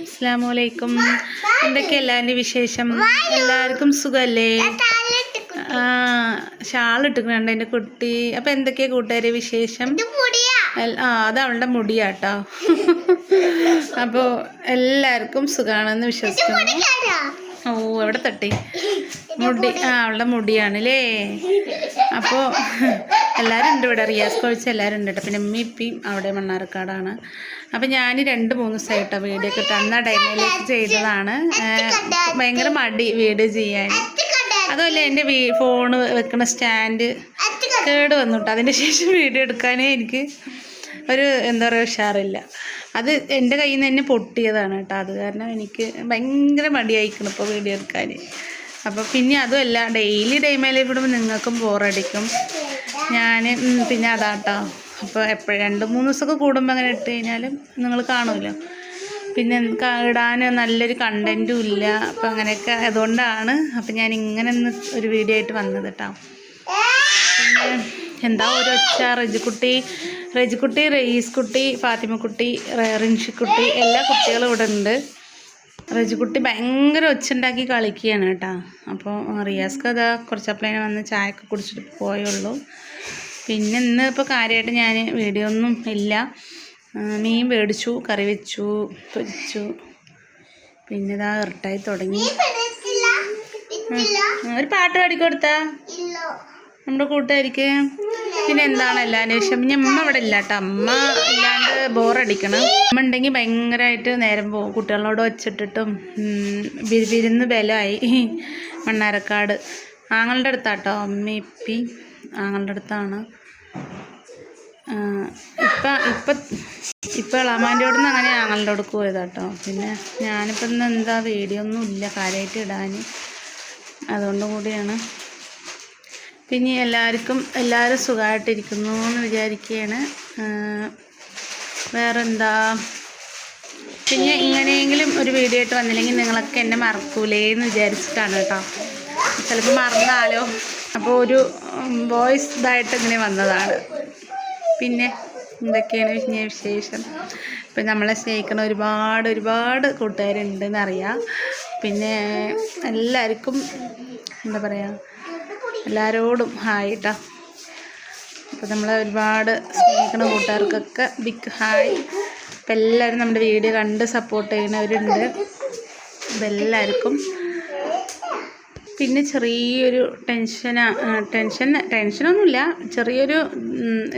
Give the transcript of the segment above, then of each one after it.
അസ്സാം വലൈക്കും എന്തൊക്കെ എല്ലാവരുടെ വിശേഷം എല്ലാവർക്കും സുഖമല്ലേ ആ ഷാൾ ഇട്ടിട്ടുണ്ട് എന്റെ കുട്ടി. അപ്പം എന്തൊക്കെയാ കൂട്ടുകാരെ വിശേഷം? ആ അത് അവളുടെ മുടിയാട്ടോ. അപ്പോൾ എല്ലാവർക്കും സുഖമാണെന്ന് വിശ്വസിക്കുന്നു. ഓ എവിടെ തട്ടി? മുടി ആ അവളുടെ മുടിയാണല്ലേ? അപ്പോൾ എല്ലാവരും ഉണ്ട് ഇവിടെ. റിയാസ് കോഴിച്ച് എല്ലാവരും ഉണ്ട് കേട്ടോ. പിന്നെ ഉമ്മി ഇപ്പിയും അവിടെ മണ്ണാർക്കാടാണ്. അപ്പം ഞാൻ രണ്ട് മൂന്ന് ദിവസമായിട്ടോ വീഡിയോ ഇട്ട് അന്ന് ടൈമിലേക്ക് ചെയ്തതാണ്. ഭയങ്കര മടി വീഡിയോ ചെയ്യാൻ അതുമല്ല എന്റെ വീ ഫോണ് വെക്കുന്ന സ്റ്റാൻഡ് കേട് വന്നു കേട്ടോ അതിന്റെ ശേഷം വീഡിയോ എടുക്കാനേ എനിക്ക് ഒരു എന്താ പറയുക ഉഷാറില്ല. അത് എന്റെ കയ്യിൽ നിന്ന് തന്നെ പൊട്ടിയതാണ് കേട്ടോ. അത് കാരണം എനിക്ക് ഭയങ്കര മടിയായിക്കണം ഇപ്പോൾ വീഡിയോ എടുക്കാൻ അപ്പോൾ പിന്നെ അതുമല്ല ഡെയിലി ടൈമിൽ വിടുമ്പോൾ നിങ്ങൾക്കും ബോറടിക്കും ഞാൻ പിന്നെ അതാട്ടോ. അപ്പോൾ എപ്പോഴും രണ്ട് മൂന്ന് ദിവസമൊക്കെ കൂടുമ്പോൾ അങ്ങനെ ഇട്ട് കഴിഞ്ഞാലും നിങ്ങൾ കാണുമല്ലോ പിന്നെ ഇടാൻ നല്ലൊരു കണ്ടന്റും ഇല്ല. അപ്പം അങ്ങനെയൊക്കെ അതുകൊണ്ടാണ് അപ്പം ഞാൻ ഇങ്ങനെ ഒരു വീഡിയോ ആയിട്ട് വന്നത് കേട്ടോ പിന്നെ എന്താ ഒരു ഒച്ച? റജിക്കുട്ടി റജിക്കുട്ടി റയീസ് കുട്ടി ഫാത്തിമക്കുട്ടി റിൻഷിക്കുട്ടി എല്ലാ കുട്ടികളും ഇവിടെ ഉണ്ട്. റജിക്കുട്ടി ഭയങ്കര ഒച്ച ഉണ്ടാക്കി കളിക്കുകയാണ് കേട്ടോ അപ്പോൾ റിയാസ്ക്ക് അതാ കുറച്ചപ്പളേനെ വന്ന് ചായ ചായയൊക്കെ കുടിച്ചിട്ട് പോയുള്ളൂ പിന്നെ ഇന്ന് ഇപ്പോൾ കാര്യമായിട്ട് ഞാൻ വീഡിയോ ഒന്നും ഇല്ല. മീൻ മേടിച്ചു കറി വെച്ചു പൊരിച്ചു. പിന്നെ ഇതാ ഇറട്ടായി തുടങ്ങി. ഒരു പാട്ട് പാടിക്കൊടുത്താ നമ്മുടെ കൂട്ടുകാരിക്ക്? പിന്നെ എന്താണ് എല്ലാ അന്വേഷണം? പിന്നെ അമ്മ അവിടെ ഇല്ല കേട്ടോ അമ്മ ഇല്ലാണ്ട് ബോറടിക്കണം. അമ്മ ഉണ്ടെങ്കിൽ ഭയങ്കരമായിട്ട് നേരം പോകും. കുട്ടികളോട് വച്ചിട്ടിട്ടും വിരുന്ന് ബലമായി. മണ്ണാരക്കാട്. ആങ്ങളുടെ അടുത്താട്ടോ. അമ്മ ഇപ്പി ആങ്ങളുടെ അടുത്താണ്. ഇപ്പം ഇപ്പം ഇപ്പം ഇളാമാന്റെ അവിടെ നിന്ന് അങ്ങനെ ആങ്ങളുടെ അടുക്ക് പോയതാട്ടോ. പിന്നെ ഞാനിപ്പം ഇന്ന് എന്താ വീഡിയോ ഒന്നും ഇല്ല കാര്യമായിട്ട് ഇടാൻ അതുകൊണ്ട് കൂടിയാണ്. പിന്നെ എല്ലാവർക്കും എല്ലാവരും സുഖമായിട്ടിരിക്കുന്നു എന്ന് വിചാരിക്കുകയാണ് വേറെന്താ? പിന്നെ ഇങ്ങനെയെങ്കിലും ഒരു വീഡിയോ ആയിട്ട് വന്നില്ലെങ്കിൽ നിങ്ങളൊക്കെ എന്നെ മറക്കൂലേ എന്ന് വിചാരിച്ചിട്ടാണ് കേട്ടോ. ചിലപ്പോൾ മറന്നാലോ? അപ്പോൾ ഒരു ബോയ്സ് ഇതായിട്ട് ഇങ്ങനെ വന്നതാണ്. പിന്നെ എന്തൊക്കെയാണ് വിശേഷം? ഇപ്പം നമ്മളെ സ്നേഹിക്കുന്ന ഒരുപാട് ഒരുപാട് കൂട്ടുകാരുണ്ടെന്ന് അറിയാം. പിന്നെ എല്ലാവർക്കും എന്താ പറയുക എല്ലാവരോടും ഹായ് കേട്ടോ അപ്പോൾ നമ്മളെ ഒരുപാട് സ്നേഹിക്കുന്ന കൂട്ടുകാർക്കൊക്കെ ബിഗ് ഹായ് അപ്പം എല്ലാവരും നമ്മുടെ വീഡിയോ കണ്ട് സപ്പോർട്ട് ചെയ്യുന്നവരുണ്ട്. അപ്പം എല്ലാവർക്കും പിന്നെ ചെറിയൊരു ടെൻഷൻ ടെൻഷൻ ടെൻഷനൊന്നുമില്ല ചെറിയൊരു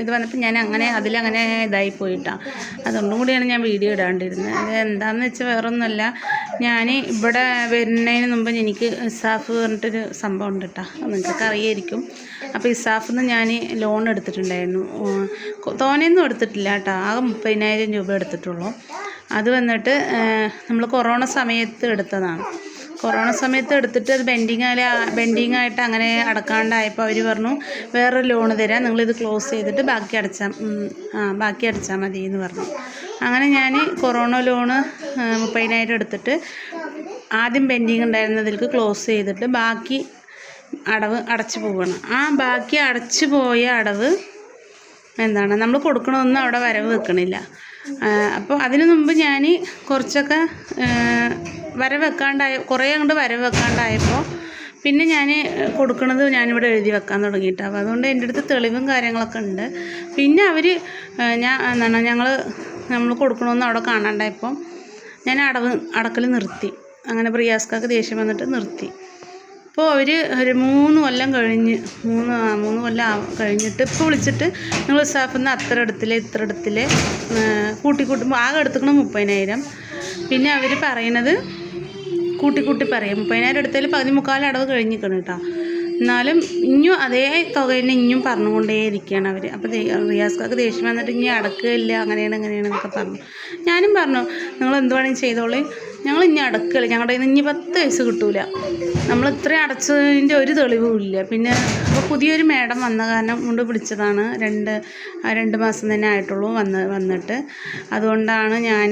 ഇത് വന്നപ്പോൾ ഞാൻ അങ്ങനെ അതിലങ്ങനെ ഇതായി പോയിട്ടാണ് അതുകൊണ്ടും കൂടിയാണ് ഞാൻ വീഡിയോ ഇടാണ്ടിരുന്നത് അത് എന്താണെന്ന് വെച്ചാൽ വേറൊന്നുമല്ല. ഞാൻ ഇവിടെ വരുന്നതിന് മുമ്പ് എനിക്ക് ഇസാഫ് പറഞ്ഞിട്ടൊരു സംഭവം ഉണ്ട് കേട്ടോ നിങ്ങൾക്ക് അറിയായിരിക്കും അപ്പോൾ ഇസാഫിൽ നിന്ന് ഞാൻ ലോൺ എടുത്തിട്ടുണ്ടായിരുന്നു തോനെയൊന്നും എടുത്തിട്ടില്ല കേട്ടോ ആകെ മുപ്പതിനായിരം രൂപ എടുത്തിട്ടുള്ളൂ. അത് വന്നിട്ട് നമ്മൾ കൊറോണ സമയത്ത് എടുത്തതാണ്. കൊറോണ സമയത്ത് എടുത്തിട്ട് അത് ബെൻഡിങ് ആയ ബെൻഡിങ് ആയിട്ട് അങ്ങനെ അടക്കാണ്ടായപ്പോൾ അവർ പറഞ്ഞു വേറെ ലോൺ തരാം നിങ്ങളിത് ക്ലോസ് ചെയ്തിട്ട് ബാക്കി അടച്ചാൽ ആ ബാക്കി അടച്ചാൽ മതി എന്ന് പറഞ്ഞു. അങ്ങനെ ഞാൻ കൊറോണ ലോണ് മുപ്പതിനായിരം എടുത്തിട്ട് ആദ്യം ബെൻഡിങ് ഉണ്ടായിരുന്നതിലേക്ക് ക്ലോസ് ചെയ്തിട്ട് ബാക്കി അടവ് അടച്ചു പോവുകയാണ് ആ ബാക്കി അടച്ചു പോയ അടവ് എന്താണ് നമ്മൾ കൊടുക്കണമൊന്നും അവിടെ വരവ് വെക്കണില്ല. അപ്പോൾ അതിനു മുമ്പ് ഞാൻ കുറച്ചൊക്കെ ആ, വരവ് വെക്കാണ്ടായ കുറേ അങ്ങോട്ട് വരവെക്കാണ്ടായപ്പോൾ വെക്കാണ്ടായപ്പോൾ പിന്നെ ഞാൻ കൊടുക്കണത് ഞാനിവിടെ എഴുതി വെക്കാൻ തുടങ്ങിയിട്ട് അപ്പോൾ അതുകൊണ്ട് എന്റെ അടുത്ത് തെളിവും കാര്യങ്ങളൊക്കെ ഉണ്ട്. പിന്നെ അവർ ഞാൻ എന്താണ് ഞങ്ങൾ നമ്മൾ കൊടുക്കണമെന്ന് അവിടെ കാണാണ്ടായപ്പോൾ ഞാൻ അടവ് അടക്കൽ നിർത്തി. അങ്ങനെ പ്രിയാസ്കാക്ക് ദേഷ്യം വന്നിട്ട് നിർത്തി. ഇപ്പോൾ അവർ ഒരു മൂന്ന് കൊല്ലം കഴിഞ്ഞ് മൂന്ന് മൂന്ന് കൊല്ലം കഴിഞ്ഞിട്ട് ഇപ്പോൾ വിളിച്ചിട്ട് നിങ്ങൾ സ്റ്റാഫിൽ നിന്ന് അത്ര ഇടത്തിലെ ഇത്ര ഇടത്തിലെ കൂട്ടിക്കൂട്ടുമ്പോൾ ആകെ എടുത്തുക്കണം മുപ്പതിനായിരം. പിന്നെ അവർ പറയണത് കൂട്ടി കൂട്ടി പറയും. മുപ്പതിനായിരം എടുത്തതിൽ പകുതി മുക്കാൽ അടവ് കഴിഞ്ഞിരിക്കണം കേട്ടോ. എന്നാലും ഇനിയും അതേ തുക തന്നെ ഇനിയും പറഞ്ഞുകൊണ്ടേ ഇരിക്കുകയാണ് അവർ അപ്പോൾ റിയാസ്കാക്ക് ദേഷ്യം വന്നിട്ട് ഇനി അടക്കുകയില്ല അങ്ങനെയാണ് അങ്ങനെയാണ് എന്നൊക്കെ പറഞ്ഞു. ഞാനും പറഞ്ഞു നിങ്ങൾ എന്ത് വേണമെങ്കിലും ചെയ്തോളൂ. ഞങ്ങൾ ഇനി അടക്കുകയില്ല. ഞങ്ങളുടെ കയ്യിൽ നിന്ന് ഇനി പത്ത് വയസ്സ് കിട്ടൂല. നമ്മൾ ഇത്രയും അടച്ചതിന്റെ ഒരു തെളിവുമില്ല പിന്നെ അപ്പോൾ പുതിയൊരു മേഡം വന്ന കാരണം കൊണ്ട് പിടിച്ചതാണ്. രണ്ട് രണ്ട് മാസം തന്നെ ആയിട്ടുള്ളൂ വന്ന് വന്നിട്ട്. അതുകൊണ്ടാണ് ഞാൻ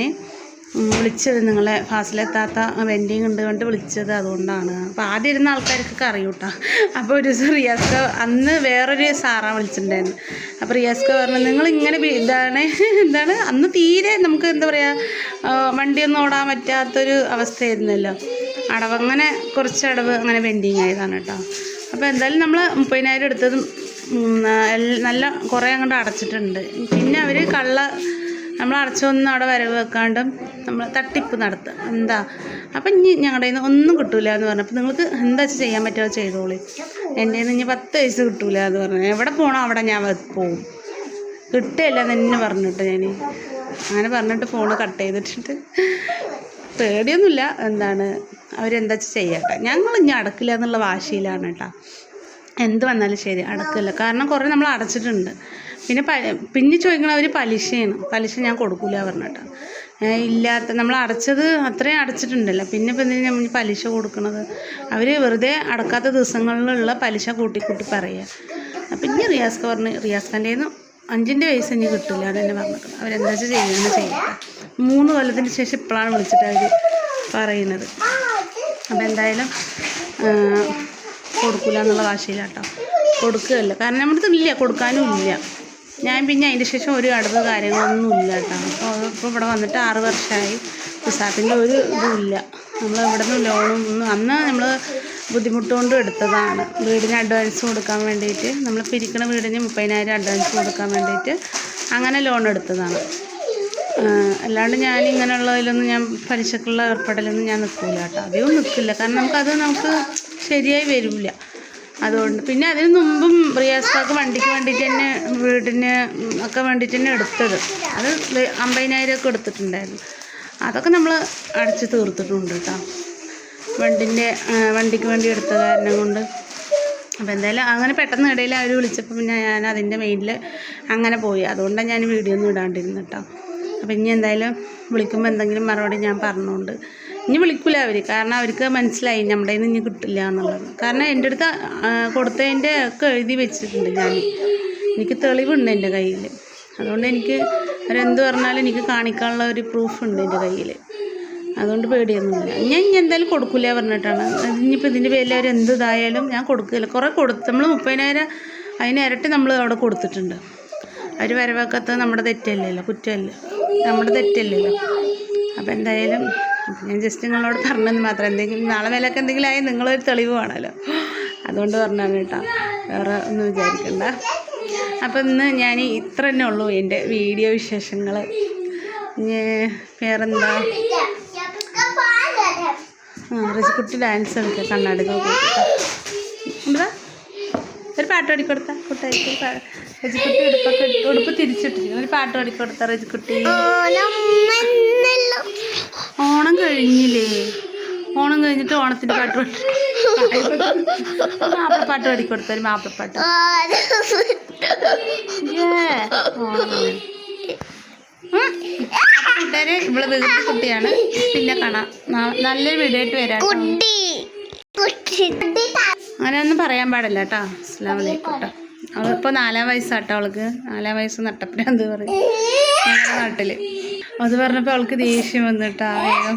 വിളിച്ചത് നിങ്ങളെ ഫാസിലെത്താത്ത വെൻഡിങ് ഉണ്ട് കണ്ട് വിളിച്ചത് അതുകൊണ്ടാണ്. അപ്പോൾ ആദ്യം ഇരുന്ന ആൾക്കാർക്കൊക്കെ അറിയൂട്ടാ അപ്പോൾ ഒരു ദിവസം റിയാസ്ക അന്ന് വേറൊരു സാറാ വിളിച്ചിട്ടുണ്ടായിരുന്നു. അപ്പോൾ റിയാസ്ക പറഞ്ഞു നിങ്ങൾ ഇങ്ങനെ ഇതാണ് എന്താണ്? അന്ന് തീരെ നമുക്ക് എന്താ പറയുക വണ്ടിയൊന്നും ഓടാൻ പറ്റാത്തൊരു അവസ്ഥയായിരുന്നല്ലോ. അടവ് അങ്ങനെ കുറച്ച് അടവ് അങ്ങനെ വെൻഡിങ് ആയതാണ് കേട്ടോ അപ്പോൾ എന്തായാലും നമ്മൾ മുപ്പതിനായിരം എടുത്തതും നല്ല കുറേ അങ്ങോട്ട് അടച്ചിട്ടുണ്ട്. പിന്നെ അവർ കള്ള നമ്മൾ അടച്ചൊന്നും അവിടെ വരവ് വെക്കാണ്ടും നമ്മൾ തട്ടിപ്പ് നടത്തുക. എന്താ? അപ്പം ഇനി ഞങ്ങളുടെ നിന്ന് ഒന്നും കിട്ടൂല എന്ന് പറഞ്ഞപ്പോൾ നിങ്ങൾക്ക് എന്താ ചെയ്യാൻ പറ്റുമോ ചെയ്തോളി. എന്റെ നിന്ന് ഇനി പത്ത് പൈസ കിട്ടൂല എന്ന് പറഞ്ഞു. എവിടെ പോകണോ അവിടെ ഞാൻ പോകും കിട്ടുകയില്ല തന്നെ പറഞ്ഞിട്ട് ഞാൻ അങ്ങനെ പറഞ്ഞിട്ട് ഫോണ് കട്ട് ചെയ്തിട്ടുണ്ട് പേടിയൊന്നുമില്ല. എന്താണ്? അവരെന്താ ചെയ്യട്ടെ? ഞങ്ങൾ ഇനി അടക്കില്ല എന്നുള്ള വാശിയിലാണ് കേട്ടോ. എന്ത് വന്നാലും ശരി അടക്കില്ല. കാരണം കുറേ നമ്മൾ അടച്ചിട്ടുണ്ട്. പിന്നെ പിന്നെ ചോദിക്കണം അവർ പലിശയാണ്. പലിശ ഞാൻ കൊടുക്കില്ല പറഞ്ഞിട്ട്. ഇല്ലാത്ത നമ്മൾ അടച്ചത് അത്രയും അടച്ചിട്ടുണ്ടല്ലോ. പിന്നെ ഇപ്പം എന്തിനാ നമ്മൾ പലിശ കൊടുക്കണത്? അവർ വെറുതെ അടക്കാത്ത ദിവസങ്ങളിലുള്ള പലിശ കൂട്ടി കൂട്ടി പറയുക. ഇനി റിയാസ്ക പറഞ്ഞ് റിയാസ്ഖാന്റെ നിന്ന് അഞ്ചിന്റെ പൈസ ഇനി കിട്ടില്ല അതെന്നെ പറഞ്ഞിട്ടുണ്ട് അവരെന്താ വെച്ചാൽ ചെയ്യുന്നത് ചെയ്യട്ടെ. മൂന്ന് കൊല്ലത്തിന് ശേഷം ഇപ്പോഴാണ് വിളിച്ചിട്ട് അവർ പറയുന്നത്. അപ്പം എന്തായാലും കൊടുക്കില്ല എന്നുള്ള വാശിയിലാട്ടോ കൊടുക്കുകയല്ല. കാരണം നമ്മുടെ അടുത്ത് ഇല്ല. കൊടുക്കാനും ഇല്ല. ഞാൻ പിന്നെ അതിന്റെ ശേഷം ഒരു അടവ് കാര്യങ്ങളൊന്നും ഇല്ല കേട്ടോ അപ്പോൾ ഇപ്പോൾ ഇവിടെ വന്നിട്ട് ആറ് വർഷമായി. ഉസാത്തിന്റെ ഒരു ഇതുമില്ല. നമ്മൾ ഇവിടെ നിന്ന് ലോണും അന്ന് നമ്മൾ ബുദ്ധിമുട്ടുകൊണ്ട് എടുത്തതാണ്. വീടിന് അഡ്വാൻസ് കൊടുക്കാൻ വേണ്ടിയിട്ട്. നമ്മൾ പിരിക്കണ വീടിന് മുപ്പതിനായിരം അഡ്വാൻസ് കൊടുക്കാൻ വേണ്ടിയിട്ട് അങ്ങനെ ലോൺ എടുത്തതാണ്. അല്ലാണ്ട് ഞാൻ ഇങ്ങനെയുള്ളതിലൊന്നും ഞാൻ പലിശക്കുള്ള ഏർപ്പെടലൊന്നും ഞാൻ നിൽക്കില്ല കേട്ടോ അധികം നിൽക്കില്ല. കാരണം നമുക്കത് നമുക്ക് ശരിയായി വരില്ല അതുകൊണ്ട് പിന്നെ അതിന് മുമ്പും റിയാസ്കാക്ക് വണ്ടിക്ക് വേണ്ടിയിട്ട് തന്നെ വീടിന് ഒക്കെ വേണ്ടിയിട്ട് തന്നെ എടുത്തത്. അത് അമ്പതിനായിരം ഒക്കെ എടുത്തിട്ടുണ്ടായിരുന്നു. അതൊക്കെ നമ്മൾ അടച്ചു തീർത്തിട്ടുണ്ട് കേട്ടോ. വണ്ടിന്റെ വണ്ടിക്ക് വേണ്ടി എടുത്ത കാരണം കൊണ്ട്. അപ്പോൾ എന്തായാലും അങ്ങനെ പെട്ടെന്ന് ഇടയിൽ അവർ വിളിച്ചപ്പോൾ പിന്നെ ഞാൻ അതിന്റെ മെയിനിൽ അങ്ങനെ പോയി. അതുകൊണ്ടാണ് ഞാൻ വീഡിയോ ഒന്നും ഇടാണ്ടിരുന്നു കേട്ടോ. അപ്പോൾ ഇനി എന്തായാലും വിളിക്കുമ്പോൾ എന്തെങ്കിലും മറുപടി ഞാൻ പറഞ്ഞുകൊണ്ട് ഇനി വിളിക്കില്ല അവർ കാരണം അവർക്ക് മനസ്സിലായി നമ്മുടെ കയ്യിൽ നിന്ന് ഇനി കിട്ടില്ല എന്നുള്ളത്. കാരണം എന്റെ അടുത്ത് കൊടുത്തതിന്റെ ഒക്കെ എഴുതി വെച്ചിട്ടുണ്ട് ഞാൻ എനിക്ക് തെളിവുണ്ട് എന്റെ കയ്യിൽ അതുകൊണ്ട് എനിക്ക് അവരെന്ത് പറഞ്ഞാലും എനിക്ക് കാണിക്കാനുള്ള ഒരു പ്രൂഫ് ഉണ്ട് എന്റെ കയ്യിൽ അതുകൊണ്ട് പേടിയൊന്നുമില്ല. ഞാൻ ഇനി എന്തായാലും കൊടുക്കില്ല പറഞ്ഞിട്ടാണ്. ഇനിയിപ്പോൾ ഇതിന്റെ പേരിൽ അവർ എന്ത് ഇതായാലും ഞാൻ കൊടുക്കില്ല. കുറേ കൊടുത്ത് നമ്മൾ മുപ്പതിനായിരം അതിന് ഇരട്ടി നമ്മൾ അവിടെ കൊടുത്തിട്ടുണ്ട്. അവർ വരവാക്കാത്തത് നമ്മുടെ തെറ്റല്ലല്ലോ കുറ്റമല്ല നമ്മുടെ തെറ്റല്ലല്ലോ അപ്പോൾ എന്തായാലും ഞാൻ ജസ്റ്റ് നിങ്ങളോട് പറഞ്ഞെന്ന് മാത്രം. എന്തെങ്കിലും നാളെ വിലക്ക് എന്തെങ്കിലും ആയി നിങ്ങളൊരു തെളിവ് വേണമല്ലോ. അതുകൊണ്ട് പറഞ്ഞാണ് കേട്ടോ. വേറെ ഒന്നും വിചാരിക്കണ്ട. അപ്പം ഇന്ന് ഞാൻ ഇത്ര തന്നെ ഉള്ളൂ എന്റെ വീഡിയോ വിശേഷങ്ങൾ വേറെന്താ? റിസ്കുട്ടി ഡാൻസ് കളിക്കുക കണ്ണാടി ഒരു പാട്ട് പാടിക്കൊടുത്ത? കുട്ടായിരിക്കും റജിക്കുട്ടി ഉടുപ്പൊക്കെ ഉടുപ്പ് തിരിച്ചിട്ടിരിക്കുന്നു. ഒരു പാട്ട് പാടിക്കൊടുത്ത റജിക്കുട്ടി കഴിഞ്ഞിട്ട് ഓണത്തിന്റെ പാട്ട് പാടി. മാപ്പിളപ്പാട്ട് പാടിക്കൊടുത്ത ഒരു മാപ്പിളപ്പാട്ട് കൂട്ടുകാരെ ഇവിടെ വീട്ടിൽ കുട്ടിയാണ്. പിന്നെ കാണാം. നല്ലൊരു വീഡിയോ ആയിട്ട് വരാം അങ്ങനെയൊന്നും അങ്ങനെ ഒന്നും പറയാൻ പാടില്ല കേട്ടോ. അസ്ലാം വലൈക്കും കേട്ടോ. അവളിപ്പോൾ നാലാം വയസ്സാട്ടോ അവൾക്ക്. നാലാം വയസ്സ് നട്ടപ്പിനാന്ത് പറയും? ഞങ്ങളുടെ നാട്ടിൽ അത് പറഞ്ഞപ്പോൾ അവൾക്ക് ദേഷ്യം വന്നിട്ടാ വേഗം